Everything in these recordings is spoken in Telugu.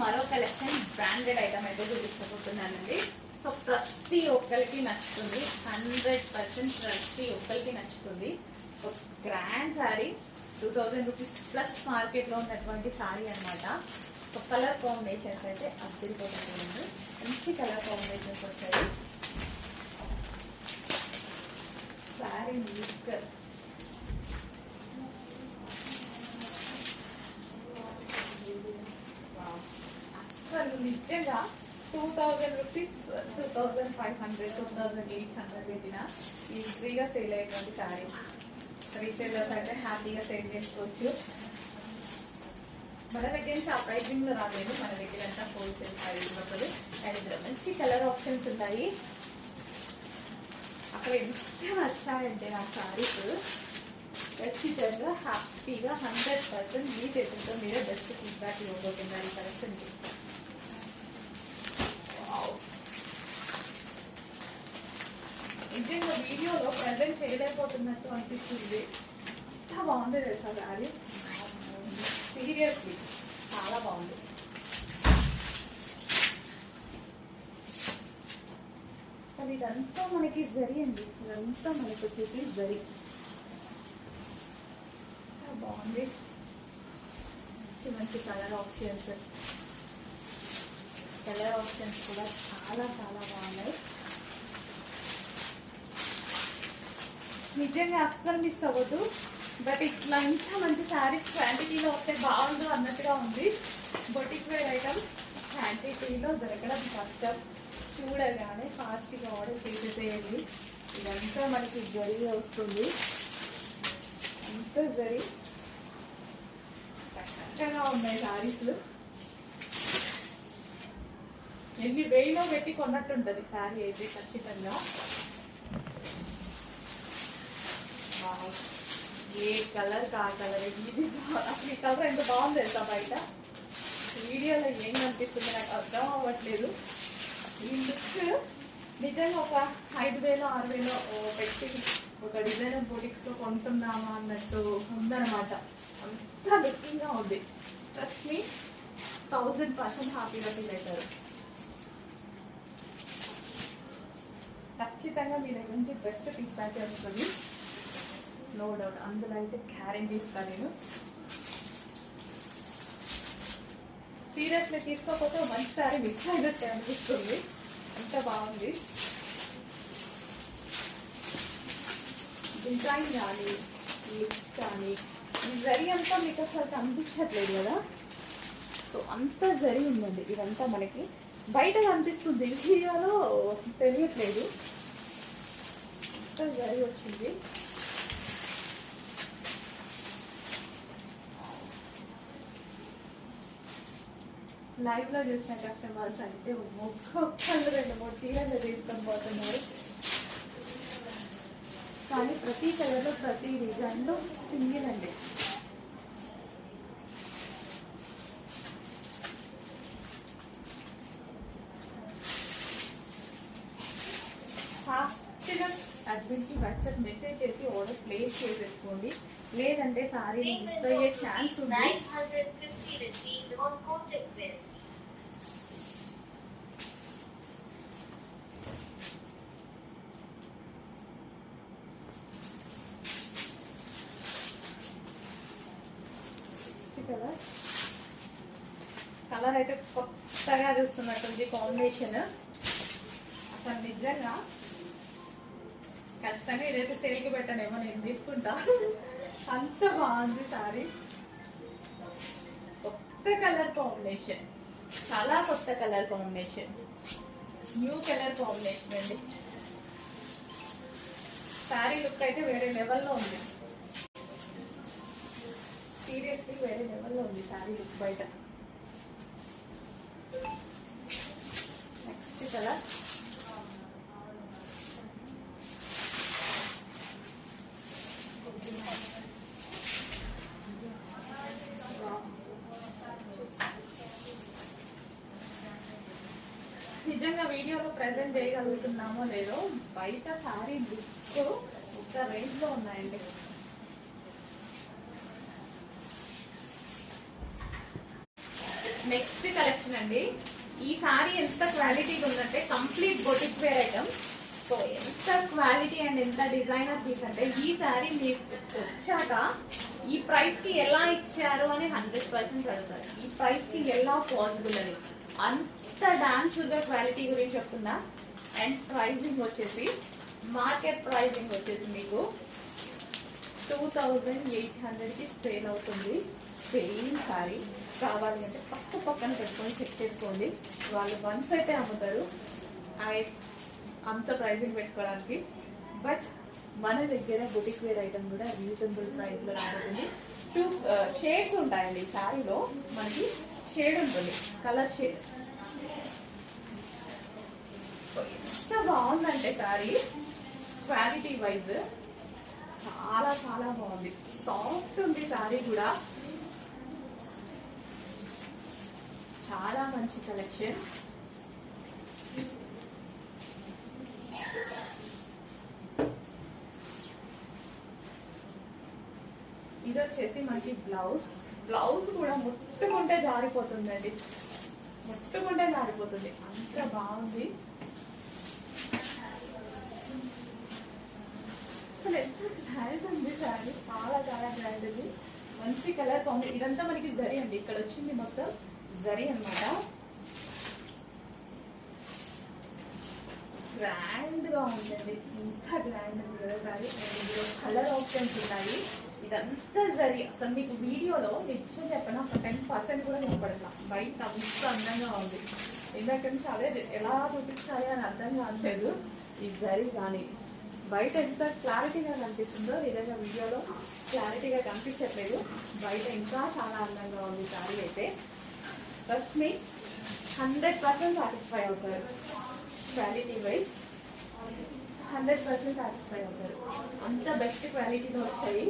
మరో కలెక్షన్ బ్రాండెడ్ ఐటమ్ అయితే చూపించబోతున్నానండి. సో ప్రతి ఒక్కరికి నచ్చుతుంది. హండ్రెడ్ పర్సెంట్ ప్రతి ఒక్కరికి నచ్చుతుంది. ఒక grand sari two thousand rupees plus మార్కెట్లో ఉన్నటువంటి శారీ అన్నమాట. ఒక కలర్ కాంబినేషన్స్ అయితే అద్దరిపోతుంది మంచి కలర్ కాంబినేషన్స్ వచ్చాయి. శారీ లుక్ అసలు నిజంగా two thousand rupees two thousand five hundred two thousand eight hundred పెట్టిన ఈజీగా సేల్ అయ్యేటువంటి శారీ రీసేలర్స్ అయితే హ్యాపీగా సేల్ చేసుకోవచ్చు. మన దగ్గర నుంచి ఆ ప్రైజింగ్లో రాలేదు. మన దగ్గర అంతా హోల్సేల్ ప్రైస్ ఉంటుంది అండ్ ఇందులో మంచి కలర్ ఆప్షన్స్ ఉన్నాయి అక్కడ ఎంత వచ్చాయంటే నా శారీస్ ఖచ్చితంగా హ్యాపీగా హండ్రెడ్ పర్సెంట్ మీ చేతులతో మీరే బెస్ట్ ఫీడ్బ్యాక్ ఇవ్వబోతున్నారు ఈ కలెక్షన్కి నిజంగా వీడియోలో ప్రజెంట్ చేయలేకపోతున్నట్టు అనిపిస్తుంది. ఎంత బాగుంది తెలుసా శారీ సీరియస్లీ చాలా బాగుంది. అది ఇదంతా మనకి జరి అండి. ఇదంతా మనకి వచ్చేసి జరి. బాగుంది. మంచి మంచి కలర్ ఆప్షన్స్ కలర్ ఆప్షన్స్ కూడా చాలా చాలా బాగున్నాయి. నిజంగా అస్సలు మిస్ అవ్వదు బట్ ఇట్లా ఇంకా మంచి శారీస్ క్వాంటిటీలో వస్తే బాగుండు అన్నట్టుగా ఉంది. బొటిక్ వేర్ ఐటమ్ క్వాంటిటీలో దొరకడం కష్టం. చూడగానే ఫాస్ట్గా ఆర్డర్ చేసేసేయండి. ఇదంతా మనకి జరిగి వస్తుంది. అంత జరి. చక్కగా ఉన్నాయి శారీస్లు ఎన్ని వేయిలో పెట్టి కొన్నట్టుంటది శారీ అయితే ఖచ్చితంగా. ఏ కలర్ కా కలర్ ఇది అసలు ఈ కలర్ ఎంత బాగుంది తెలుసా బయట? వీడియోలో ఏం కనిపిస్తుంది నాకు అర్థం అవ్వట్లేదు. ఈ లుక్ నిజంగా ఒక ఐదు వేలు ఆరు వేలు పెట్టి ఒక డిజైనర్ బుటిక్స్లో కొంటున్నామా అన్నట్టు ఉందన్నమాట. అంత లుకింగ్గా ఉంది. ట్రస్ట్ మీ థౌజండ్ పర్సెంట్ హ్యాపీగా ఫీల్ అవుతారు ఖచ్చితంగా మీ దగ్గర నుంచి బెస్ట్ ఫీడ్బ్యాక్ వస్తుంది. నో డౌట్ అందులో అయితే గ్యారెంటీ ఇస్తాను నేను. సీరియస్లీ తీసుకోకపోతే మంచిసారి మంచి మిస్ అయినట్టు అనిపిస్తుంది. అంత బాగుంది. డిజైన్ కానీ లిప్స్ కానీ ఈ జరి అంతా మీకు అసలు కనిపించట్లేదు కదా. సో అంత జరి ఉందండి. ఇదంతా మనకి బయట కనిపిస్తుంది. వీడియోలో తెలియట్లేదు. అంత జరి వచ్చింది లైవ్లో చూసిన కస్టమర్స్ అంటే ఒక్కొక్కళ్ళు రెండు మూడు చీరలు తీసుకొని పోతున్నారు కానీ ప్రతి కలర్లో ప్రతి డిజైన్లో సింగిల్ అండి ఫాస్ట్గా అడ్మిన్కి వాట్సాప్ మెసేజ్ చేసి ఆర్డర్ ప్లేస్ చేసేసుకోండి లేదంటే సారీ మిస్ అయ్యే ఛాన్స్ ఉంది. 950 కలర్ అయితే కొత్తగా చూస్తున్నట్టుంది కాంబినేషన్ అసలు నిజంగా ఖచ్చితంగా ఇదైతే సేల్కి పెట్టనేమో నేను తీసుకుంటా. అంత బాగుంది సారీ కొత్త కలర్ కాంబినేషన్ చాలా కొత్త colour combination new colour combination అండి. శారీ లుక్ అయితే వేరే లెవెల్లో ఉంది. సీరియస్లీ వేరే లెవెల్లో ఉంది శారీ లుక్ బయట. నెక్స్ట్ కలర్ నిజంగా వీడియోలో ప్రజెంట్ చేయగలుగుతున్నామో లేదో బయట సారీ బుక్ ఒక రేంజ్లో ఉన్నాయండి. నెక్స్ట్ కలెక్షన్ అండి. ఈ సారీ ఎంత క్వాలిటీగా ఉందంటే complete boutique wear item so ఎంత క్వాలిటీ అండ్ ఎంత డిజైనర్ పీస్ అంటే ఈ సారీ మీకు వచ్చాక ఈ ప్రైస్కి ఎలా ఇచ్చారు అని హండ్రెడ్ పర్సెంట్ అడుగుతారు. ఈ ప్రైస్కి ఎలా పాసిబుల్ అని. అంత డాన్స్ షుగర్ క్వాలిటీ గురించి చెప్తున్నా అండ్ ప్రైజింగ్ వచ్చేసి మార్కెట్ ప్రైజింగ్ వచ్చేసి మీకు టూ థౌజండ్ ఎయిట్ హండ్రెడ్కి సేల్ అవుతుంది. సేమ్ సారీ కావాలి అంటే పక్క పక్కన పెట్టుకొని చెక్ చేసుకోండి. వాళ్ళు వన్స్ అయితే అమ్ముతారు. ఐ అంత ప్రైజింగ్ పెట్టుకోవడానికి. బట్ మన దగ్గర బుటిక్ వేర్ ఐటమ్ కూడా రీజనబుల్ ప్రైస్లో రాబోతుంది. టూ షేడ్స్ uh, ఉంటాయండి. సారీలో శారీలో మనకి షేడ్ ఉంటుంది. కలర్ షేడ్ ఎంత బాగుందంటే శారీ. క్వాలిటీ వైజ్ చాలా చాలా బాగుంది. సాఫ్ట్ ఉంది శారీ కూడా. చాలా మంచి కలెక్షన్ ఇది వచ్చేసి మనకి బ్లౌజ్ బ్లౌజ్ కూడా ముట్టుకుంటే జారిపోతుందండి. ముట్టుకుంటే జారిపోతుంది. అంత బాగుంది. అసలు ఎంత గ్రాండ్ ఉంది శారీ చాలా చాలా గ్రాండ్ ఉంది మంచి కలర్ కాంబి ఇదంతా మనకి జరి అండి. ఇక్కడ వచ్చింది మొత్తం జరి అన్నమాట. గ్రాండ్గా ఉందండి. ఇంత గ్రాండ్ ఉంది కదా శారీ ఇందులో కలర్ ఆప్షన్స్ ఉన్నాయి. ఇదంతా జరి. అసలు మీకు వీడియోలో నిజం చెప్పిన? ఒక టెన్ పర్సెంట్ కూడా కనపడట్లా బయట అంత అందంగా ఉంది. ఎందుకంటే అదే ఎలా చూపించాలి అని అర్థం కావట్లేదు. ఈ జరి కానీ బయట ఎంత క్లారిటీగా కనిపిస్తుందో నిజంగా వీడియోలో క్లారిటీగా కనిపించట్లేదు. బయట ఇంకా చాలా అందంగా ఉంది శారీ అయితే. ఫస్ట్ మీ హండ్రెడ్ పర్సెంట్ సాటిస్ఫై అవుతారు. Quality wise hundred percent satisfy అవుతారు. అంత బెస్ట్ క్వాలిటీలో వచ్చాయి.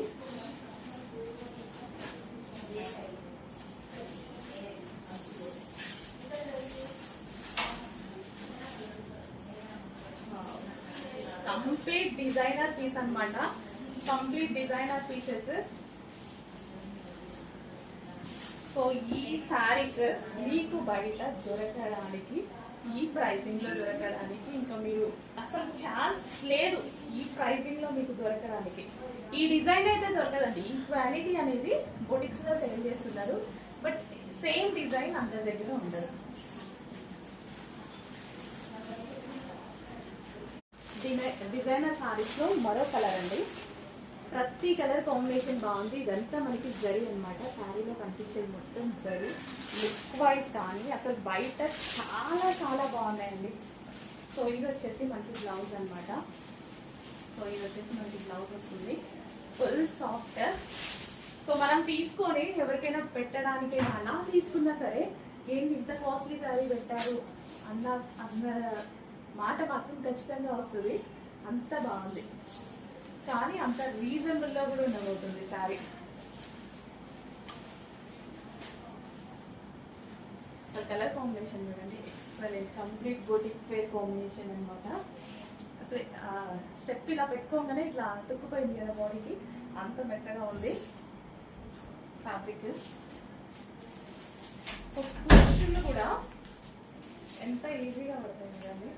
కంప్లీట్ డిజైనర్ పీస్ అన్నమాట. కంప్లీట్ డిజైనర్ పీసెస్ సో ఈ శారీస్ మీకు బయట దొరకడానికి ఈ ప్రైసింగ్లో దొరకడానికి ఇంకా మీరు అసలు ఛాన్స్ లేదు ఈ ప్రైసింగ్లో మీకు దొరకడానికి. ఈ డిజైన్ అయితే దొరకదండి. ఈ క్వాలిటీ అనేది బొటిక్స్లో సేల్ చేస్తున్నారు. బట్ సేమ్ డిజైన్ అందరి దగ్గర ఉండదు. డిజైనర్ శారీస్లో మరో కలర్ అండి. ప్రతి కలర్ కాంబినేషన్ బాగుంది. ఇదంతా మనకి జరి అనమాట శారీలో కనిపించేది మొత్తం జరి. లుక్ వైజ్ కానీ అసలు బయట చాలా చాలా బాగున్నాయండి. సో ఇది వచ్చేసి మనకి బ్లౌజ్ అనమాట సో ఇది వచ్చేసి మనకి బ్లౌజ్ వస్తుంది. Full soft. సో మనం తీసుకొని ఎవరికైనా పెట్టడానికి అలా తీసుకున్నా సరే ఏంటి ఇంత కాస్ట్లీ శారీ పెట్టారు అన్న అన్న మాట మాత్రం ఖచ్చితంగా వస్తుంది. అంత బాగుంది. కానీ అంత రీజనబుల్లో కూడా ఉండబోతుంది శారీ. అసలు కలర్ కాంబినేషన్ చూడండి. Excellent complete boutique wear combination అనమాట అసలు స్టెప్ ఇలా పెట్టుకోగానే ఇట్లా అతుక్కుపోయింది కదా బాడీకి అంత మెత్తగా ఉంది. ఫ్యాబ్రిక్ కుర్చీలు కూడా ఎంత ఈజీగా పడుతుంది కానీ.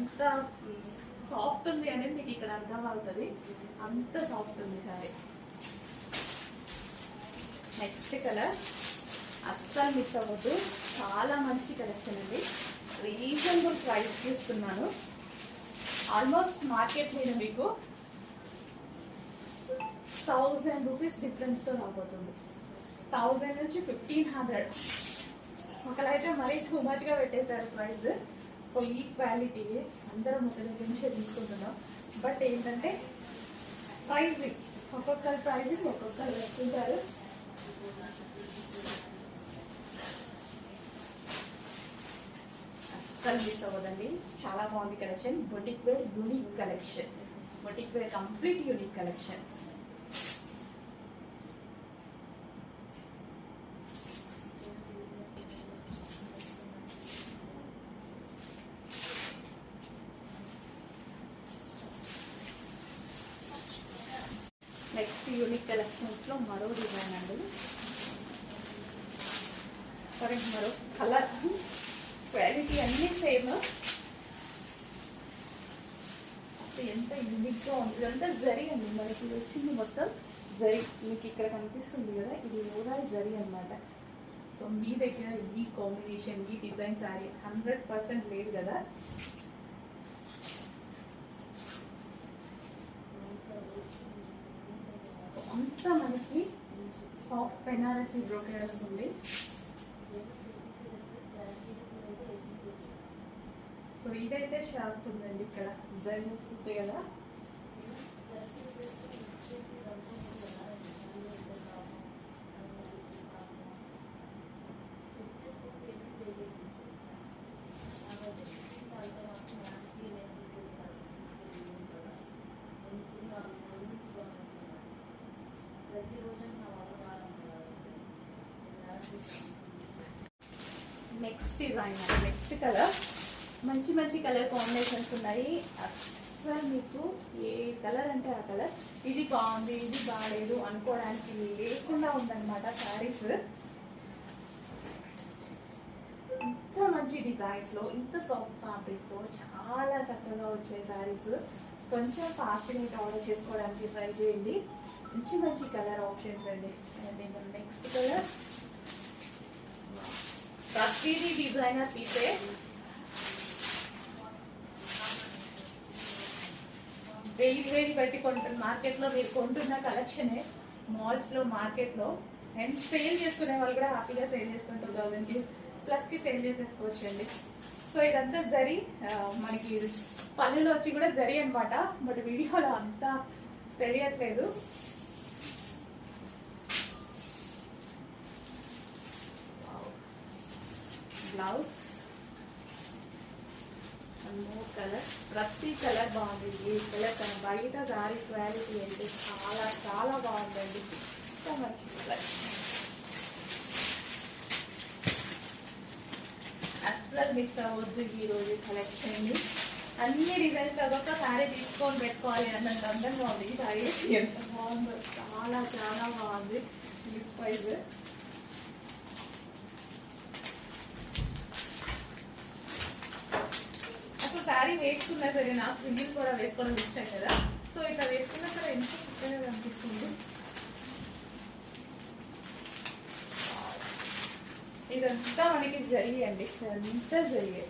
ఎంత సాఫ్ట్ ఉంది అనేది మీకు ఇక్కడ అర్థం అవుతుంది అంత సాఫ్ట్ ఉంది సారీ. నెక్స్ట్ కలర్ అస్సలు మిస్ అవ్వద్దు. చాలా మంచి కలెక్షన్ అండి. రీజనబుల్ ప్రైస్ చేస్తున్నాను ఆల్మోస్ట్ మార్కెట్ మీద మీకు థౌజండ్ రూపీస్ డిఫరెన్స్తో రాబోతుంది. థౌజండ్ నుంచి ఫిఫ్టీన్ హండ్రెడ్ ఒకలైతే మరీ టూ మచ్గా పెట్టేశారు ప్రైస్ సో ఈ క్వాలిటీ అందరం ఒక దగ్గర నుంచే తీసుకుంటున్నాం. బట్ ఏంటంటే ప్రైజింగ్ ఒక్కొక్కరి ప్రైజింగ్ ఒక్కొక్కరు పెట్టుకుంటారు అస్సలు మిస్ అవ్వదండి. చాలా బాగుంది collection boutique wear unique collection boutique wear complete unique collection unique కలెక్షన్స్లో మరో డిజైన్ అండి సరే మరో కలర్ క్వాలిటీ అన్నీ సేమ్ ఎంత యూనిక్గా ఉంది. ఇదంతా జరి అండి. మనకి వచ్చింది మొత్తం జరి. మీకు ఇక్కడ కనిపిస్తుంది కదా ఇది కూడా జరి అన్నమాట. సో మీ దగ్గర ఈ కాంబినేషన్ ఈ డిజైన్ శారీ హండ్రెడ్ పర్సెంట్ లేదు కదా. సో అంతా మనకి సాఫ్ట్ బెనారసీ బ్రోకెడ్ ఉంది సో ఇదైతే షార్ప్ ఉందండి ఇక్కడ. డిజైన్ వస్తుంది కదా? నెక్స్ట్ డిజైన్ నెక్స్ట్ కలర్ మంచి మంచి కలర్ కాంబినేషన్స్ ఉన్నాయి. అసలు మీకు ఏ కలర్ అంటే ఆ కలర్ ఇది బాగుంది ఇది బాగాలేదు అనుకోవడానికి లేకుండా ఉందన్నమాట శారీస్. ఇంత మంచి డిజైన్స్లో ఇంత సాఫ్ట్ ఫ్యాబ్రిక్తో చాలా చక్కగా వచ్చే శారీస్. కొంచెం ఫాస్ట్గా ఆర్డర్ చేసుకోవడానికి ట్రై చేయండి. మంచి మంచి కలర్ ఆప్షన్స్ అండి. Next colour. ప్రతిదీ డిజైనర్ పీసే వెయ్యి వేలు పెట్టి కొంటున్న మార్కెట్లో మీరు కొంటున్న కలెక్షనే మాల్స్లో మార్కెట్లో అండ్ సేల్ చేసుకునే వాళ్ళు కూడా హ్యాపీగా సేల్ చేసుకుని టూ థౌజండ్కి ప్లస్కి సేల్ చేసేసుకోవచ్చు అండి సో ఇదంతా జరి మనకి పల్లెలో వచ్చి కూడా జరి అనమాట బట్ వీడియోలో అంతా తెలియట్లేదు. బ్లౌజ్ మోర్ కలర్ ప్రతి కలర్ బాగుంది. ఏ కలర్ కలర్ బయట సారీ క్వాలిటీ అయితే చాలా చాలా బాగుందండి. సో మంచి కలర్. అస్సలు మిస్ అవ్వద్దు ఈరోజు రోజు కలెక్షన్ని. అన్ని డిజైన్స్ ఒక శారీ తీసుకొని పెట్టుకోవాలి అన్నంత అందంగా బాగుంది. ఈ సారీ ఎంత బాగుందో చాలా చాలా బాగుంది. లిప్ వైజ్ అసలు శారీ వేసుకున్నా సరే నాకు సింగిల్ కూడా వేసుకోవడం ఇష్టం కదా. సో ఇట్లా వేసుకున్నా సరే ఎంత చక్కగా కనిపిస్తుంది. ఇదంతా మనకి జరిగి అండి. అంతా జరిగే